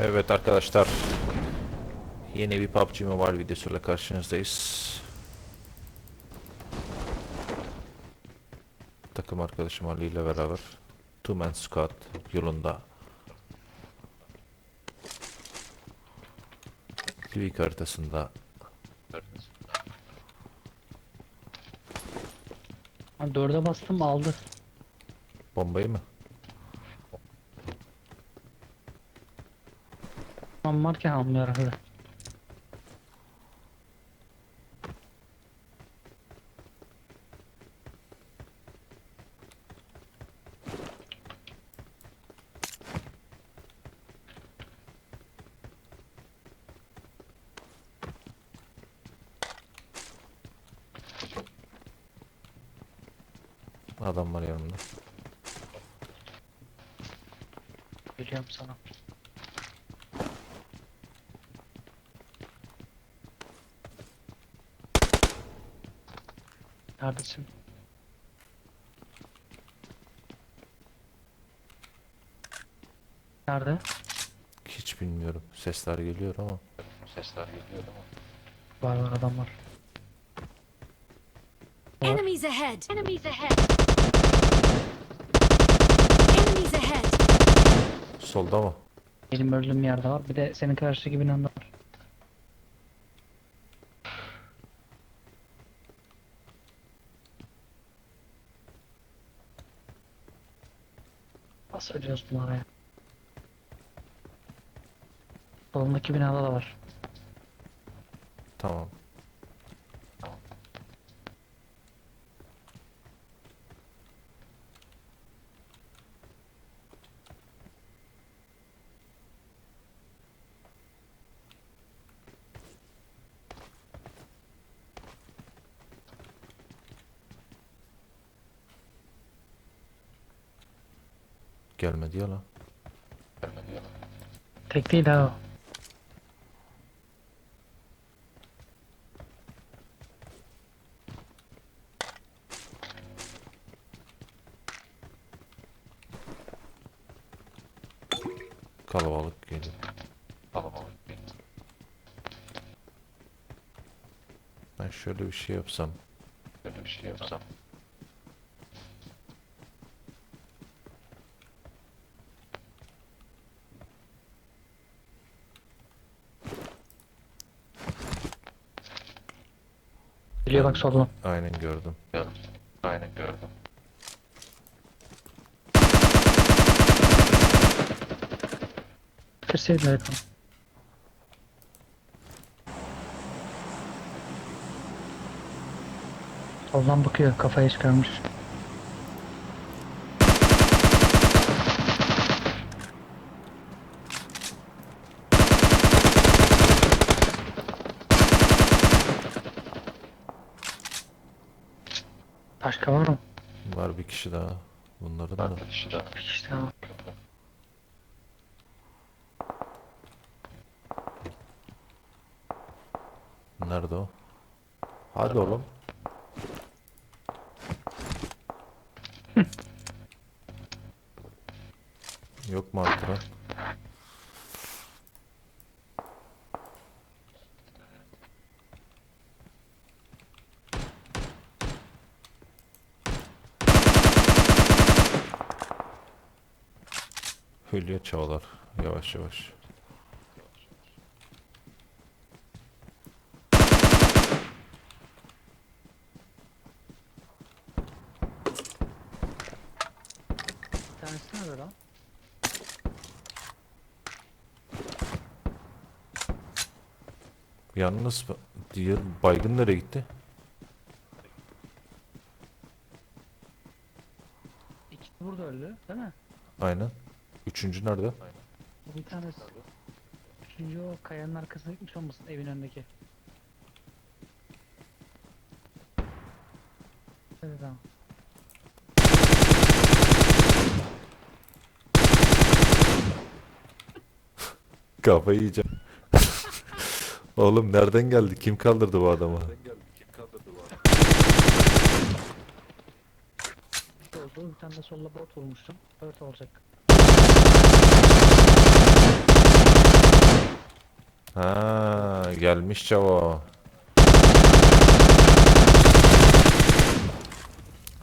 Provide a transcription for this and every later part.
Evet arkadaşlar. Yeni bir PUBG Mobile videosuyla karşınızdayız. Takım arkadaşım Ali ile beraber Two Man Squad yolunda Livik haritasında Ha, Dörde bastım aldı. bombayı mı? Tam varken almıyor herhalde. Adam var yanımda. Biliyorum sana. Neredesin? Nerede? Hiç bilmiyorum. Sesler geliyor ama. Sesler geliyor ama. Var var adam var. Var. Enemies ahead! Enemies ahead! Enemies ahead! Solda mı? Benim öldüğüm yerde var. Bir de senin karşıdaki binanda var. Nasıl ölüyoruz bunlara ya? Solundaki binada da var. Tamam. Gelmedi ya lan. Tek değil ha o. Kalabalık geliyor. Kalabalık Ben şöyle bir şey yapsam. Şöyle bir şey yapsam. Geliyor bak soldan. Aynen gördüm. Gördüm. Aynen gördüm. Bitirseydin yakın. Soldan bakıyor kafayı çıkarmış. Başka var mı? Var bir kişi daha. Bunların da. Bir kişi daha var. Nerede o? Hadi oğlum. Yok mu artıran? Hülya çağlar. Yavaş yavaş. Nerede lan? Yalnız diğer baygın nereye gitti? İkisi burada öldü değil mi? Aynen. Üçüncü nerede? Bir tanesi. Üçüncü o kayanın arkasına gitmiş olmasın evin önündeki. Evet tamam. Kafayı yiyeceğim. Oğlum nereden geldi? Kim kaldırdı bu adamı? İşte oldu. Bir tane de solla bot vurmuştum. Dört olacak. Ha gelmiş çavo.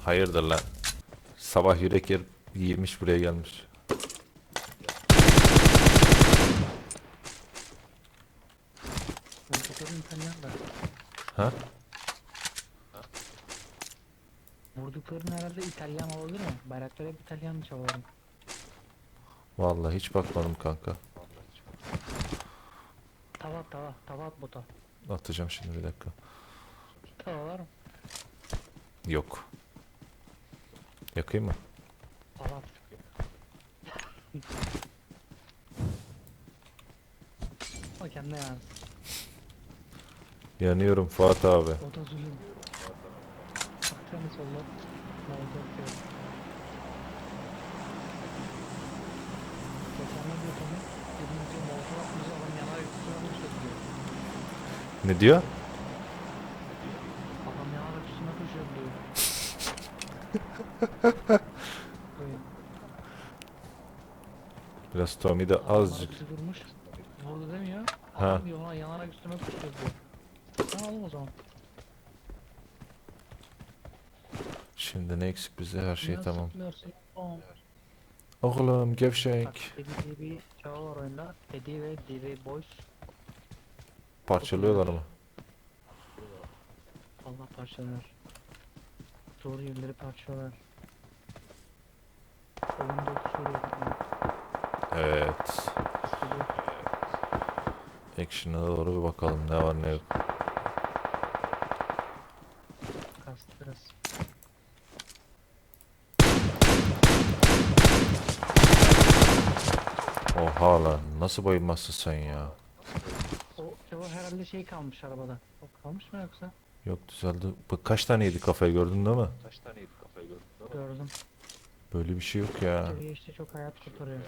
Hayırdır lan? Sabah yürek yer giymiş buraya gelmiş. Ha? Vurduklarını herhalde İtalyan olabilir mi? Bayrakları hep İtalyan çavalarım. Vallahi hiç bakmadım kanka. Tava at, tava, tava at bota. Atacağım şimdi bir dakika. Tava var mı? Yok. Yakayım mı? Tava at. o kendine yani. Yanıyorum Fuat abi. O da zulüm. Baksana solla. Molotov atıyor. Geçen ne diyor Tommy? Dedim diyor molotov atmış adam yanarak üstüne koşuyor diyor. Ne diyor? Adam yanarak üstüne koşuyor diyor. Böyle. Biraz Tommy de azıcık. bizi vurmuş. Vurdu demiyor. Ha. Adam yana, yanarak üstüme koşuyor diyor. Tamam oğlum o zaman. Şimdi ne eksik bize? Her şey Nasıl tamam. sıkmıyorsun? Tamam. Oğlum Bak gevşek. Çağ var oyunda. Eddie ve DV Boys. Parçalıyorlar mı? Allah parçalar. Doğru yönleri parçalar. Oyunda uçuyor. Evet. Action'a doğru bir bakalım ne var ne yok. Kastı biraz. Oha lan nasıl bayılmazsın sen ya? O cevap herhalde şey kalmış arabada. O kalmış mı yoksa? Yok düzeldi. Bak kaç tane yedi kafayı gördün değil mi? Gördüm. Böyle bir şey yok ya. Seviye işte çok hayat kurtarıyor.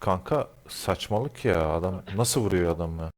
Kanka saçmalık ya adam nasıl vuruyor adam ya?